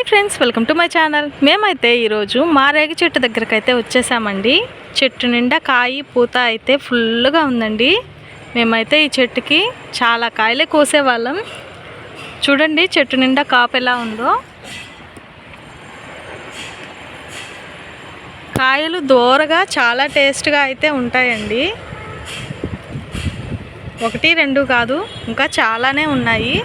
Hi friends welcome to my channel. మేమైతే ఈరోజు మా రేగి చెట్టు దగ్గరకు అయితే వచ్చేసామండి. చెట్టు నిండా కాయి పూత అయితే ఫుల్గా ఉందండి. మేమైతే ఈ చెట్టుకి చాలా కాయలే కోసేవాళ్ళం. చూడండి చెట్టు నిండా కాపు ఎలా ఉందో. కాయలు దూరగా చాలా టేస్ట్గా అయితే ఉంటాయండి. ఒకటి రెండు కాదు ఇంకా చాలానే ఉన్నాయి.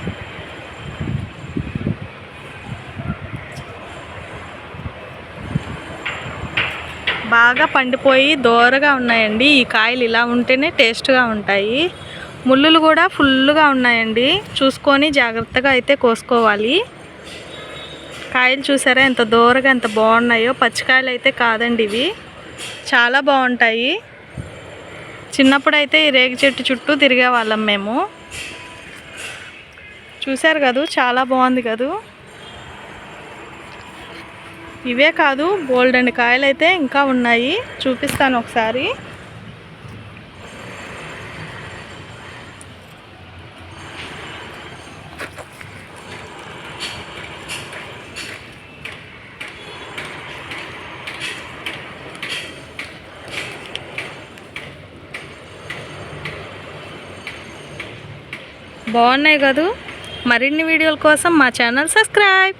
బాగా పండిపోయి దోరగా ఉన్నాయండి. ఈ కాయలు ఇలా ఉంటేనే టేస్ట్గా ఉంటాయి. ముళ్ళులు కూడా ఫుల్గా ఉన్నాయండి. చూసుకొని జాగ్రత్తగా అయితే కోసుకోవాలి. కాయలు చూసారా ఎంత దూరగా ఎంత బాగున్నాయో. పచ్చికాయలు అయితే కాదండి ఇవి. చాలా బాగుంటాయి. చిన్నప్పుడైతే ఈ రేగి చెట్టు చుట్టూ తిరిగే వాళ్ళం మేము. చూశారు కదూ? చాలా బాగుంది కదూ? ఇవే కాదు బోల్డ్ అండ్ కాయలు అయితే ఇంకా ఉన్నాయి. చూపిస్తాను ఒకసారి. బాగున్నాయి కదూ? మరిన్ని వీడియోల కోసం మా ఛానల్ సబ్స్క్రైబ్.